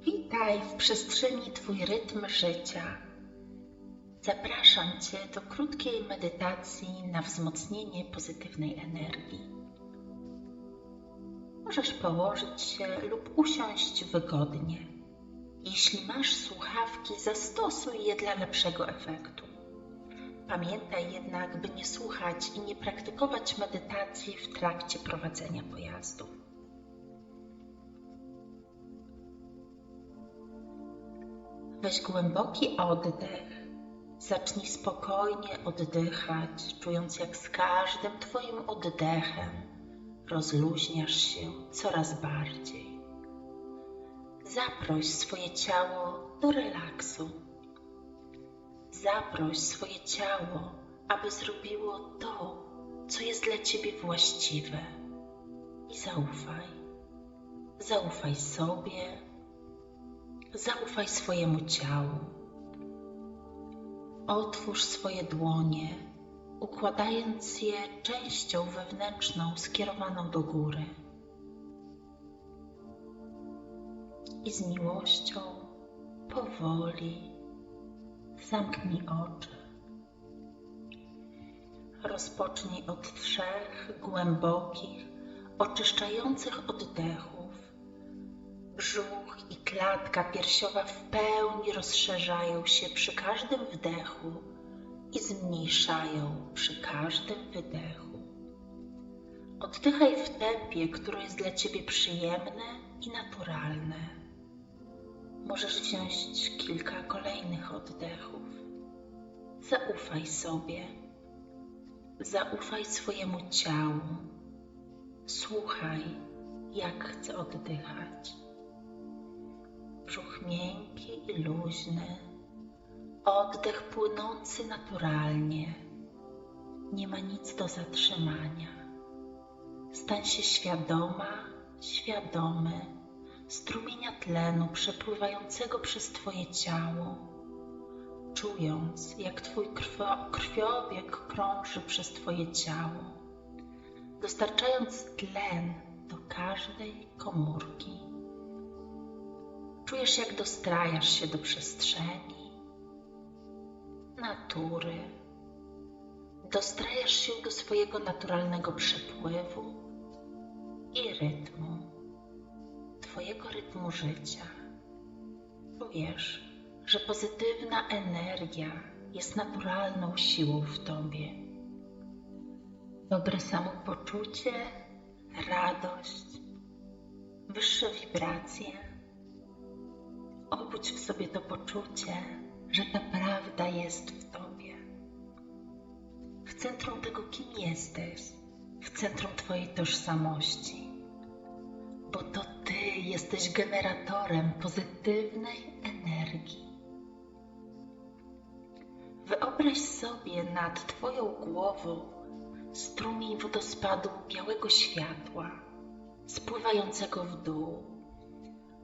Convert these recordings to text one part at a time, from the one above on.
Witaj w przestrzeni Twój rytm życia. Zapraszam Cię do krótkiej medytacji na wzmocnienie pozytywnej energii. Możesz położyć się lub usiąść wygodnie. Jeśli masz słuchawki, zastosuj je dla lepszego efektu. Pamiętaj jednak, by nie słuchać i nie praktykować medytacji w trakcie prowadzenia pojazdu. Weź głęboki oddech. Zacznij spokojnie oddychać, czując jak z każdym Twoim oddechem rozluźniasz się coraz bardziej. Zaproś swoje ciało do relaksu. Zaproś swoje ciało, aby zrobiło to, co jest dla Ciebie właściwe. I zaufaj. Zaufaj sobie, zaufaj swojemu ciału. Otwórz swoje dłonie, układając je częścią wewnętrzną skierowaną do góry. I z miłością, powoli, zamknij oczy. Rozpocznij od trzech głębokich, oczyszczających oddechów. Brzuch i klatka piersiowa w pełni rozszerzają się przy każdym wdechu i zmniejszają przy każdym wydechu. Oddychaj w tempie, które jest dla Ciebie przyjemne i naturalne. Możesz wziąć kilka kolejnych oddechów. Zaufaj sobie. Zaufaj swojemu ciału. Słuchaj, jak chce oddychać. Brzuch miękki i luźny, oddech płynący naturalnie. Nie ma nic do zatrzymania. Stań się świadoma, świadomy strumienia tlenu przepływającego przez Twoje ciało, czując, jak Twój krwiobieg krąży przez Twoje ciało, dostarczając tlen do każdej komórki. Czujesz, jak dostrajasz się do przestrzeni, natury, dostrajasz się do swojego naturalnego przepływu i rytmu. Twojego rytmu życia. Wiesz, że pozytywna energia jest naturalną siłą w Tobie. Dobre samopoczucie, radość, wyższe wibracje. Obudź w sobie to poczucie, że ta prawda jest w Tobie. W centrum tego, kim jesteś, w centrum Twojej tożsamości, bo to ty jesteś generatorem pozytywnej energii. Wyobraź sobie nad Twoją głową strumień wodospadu białego światła, spływającego w dół,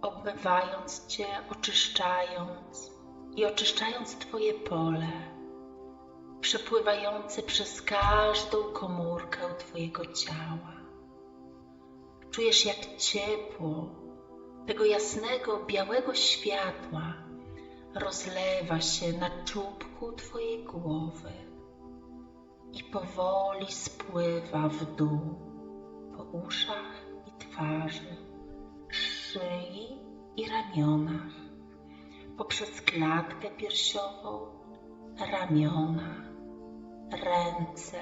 obmywając Cię, oczyszczając i oczyszczając Twoje pole, przepływające przez każdą komórkę Twojego ciała. Czujesz, jak ciepło tego jasnego, białego światła rozlewa się na czubku Twojej głowy i powoli spływa w dół po uszach i twarzy, szyi i ramionach, poprzez klatkę piersiową, ramiona, ręce,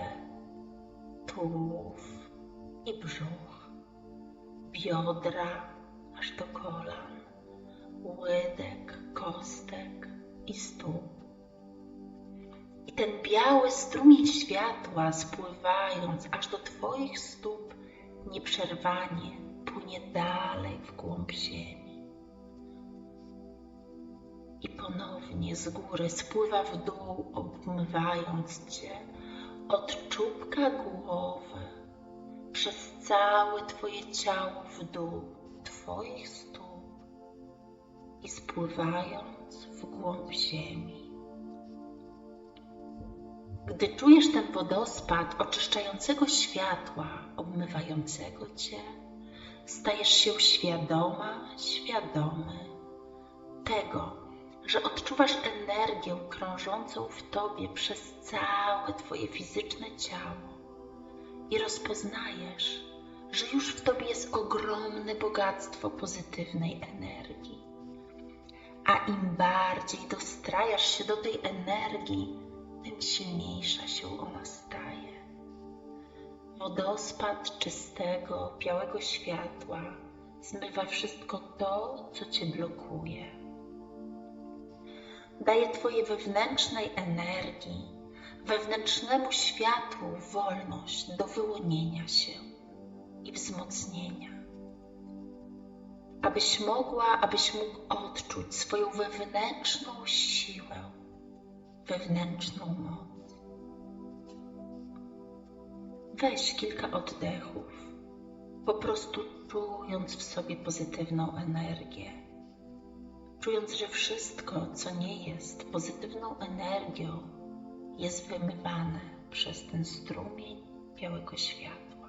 tułów i brzuch biodra aż do kolan, łydek, kostek i stóp. I ten biały strumień światła, spływając aż do Twoich stóp, nieprzerwanie płynie dalej w głąb ziemi. I ponownie z góry spływa w dół, obmywając Cię od czubka głowy przez całe Twoje ciało w dół Twoich stóp i spływając w głąb ziemi. Gdy czujesz ten wodospad oczyszczającego światła, obmywającego Cię, stajesz się świadoma, świadomy, tego, że odczuwasz energię krążącą w tobie przez całe twoje fizyczne ciało i rozpoznajesz, że już w tobie jest ogromne bogactwo pozytywnej energii. A im bardziej dostrajasz się do tej energii, tym silniejsza się ona staje. Wodospad czystego, białego światła zmywa wszystko to, co cię blokuje. Daje twojej wewnętrznej energii, wewnętrznemu światłu wolność do wyłonienia się i wzmocnienia. Abyś mogła, abyś mógł odczuć swoją wewnętrzną siłę, wewnętrzną moc. Weź kilka oddechów, po prostu czując w sobie pozytywną energię. Czując, że wszystko, co nie jest pozytywną energią, jest wymywane przez ten strumień białego światła.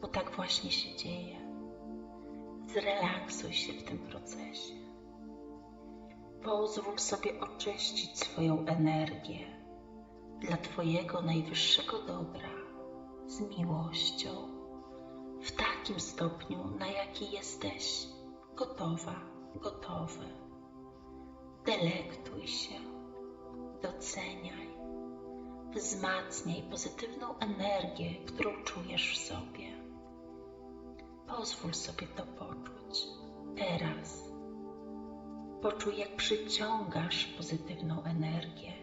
Bo tak właśnie się dzieje. Zrelaksuj się w tym procesie. Pozwól sobie oczyścić swoją energię dla Twojego najwyższego dobra z miłością, w takim stopniu, na jaki jesteś gotowa, gotowy. Delektuj się, doceniaj, wzmacniaj pozytywną energię, którą czujesz w sobie. Pozwól sobie to poczuć teraz. Poczuj, jak przyciągasz pozytywną energię,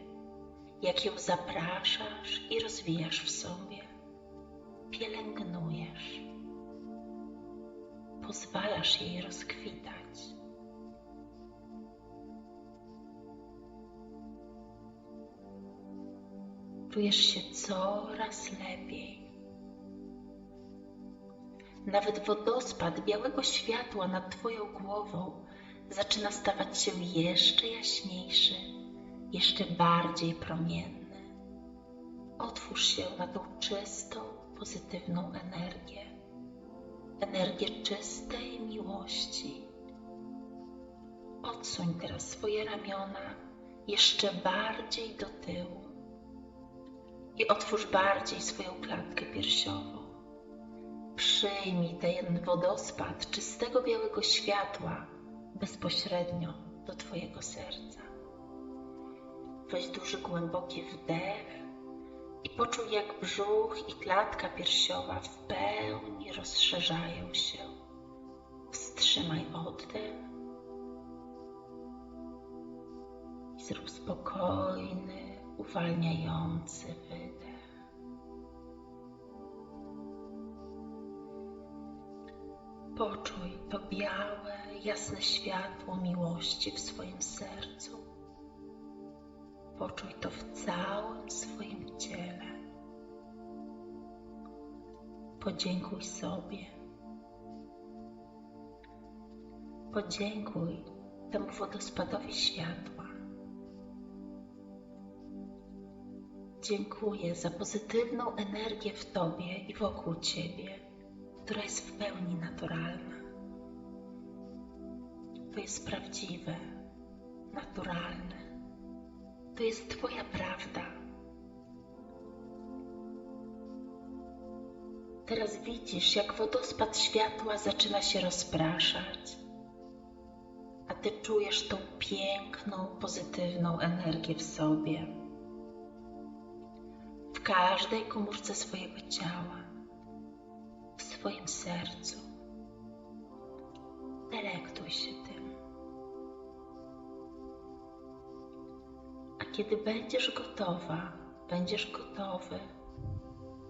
jak ją zapraszasz i rozwijasz w sobie, pielęgnujesz, pozwalasz jej rozkwitać. Czujesz się coraz lepiej. Nawet wodospad białego światła nad Twoją głową zaczyna stawać się jeszcze jaśniejszy, jeszcze bardziej promienny. Otwórz się na tą czystą, pozytywną energię, energię czystej miłości. Odsuń teraz swoje ramiona jeszcze bardziej do tyłu i otwórz bardziej swoją klatkę piersiową. Przyjmij ten wodospad czystego białego światła bezpośrednio do Twojego serca. Weź duży, głęboki wdech i poczuj, jak brzuch i klatka piersiowa w pełni rozszerzają się. Wstrzymaj oddech i zrób spokojny, uwalniający wydech. Poczuj to białe, jasne światło miłości w swoim sercu. Poczuj to w całym swoim ciele. Podziękuj sobie. Podziękuj temu wodospadowi światła. Dziękuję za pozytywną energię w Tobie i wokół Ciebie która jest w pełni naturalna. To jest prawdziwe, naturalne. To jest Twoja prawda. Teraz widzisz, jak wodospad światła zaczyna się rozpraszać, a Ty czujesz tą piękną, pozytywną energię w sobie, w każdej komórce swojego ciała w swoim sercu. Delektuj się tym. A kiedy będziesz gotowa, będziesz gotowy,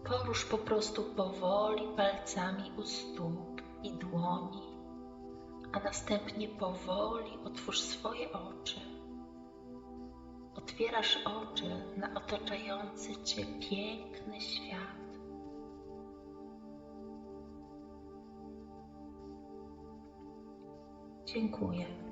porusz po prostu powoli palcami u stóp i dłoni, a następnie powoli otwórz swoje oczy. Otwierasz oczy na otaczający Cię piękny świat. Dziękuję.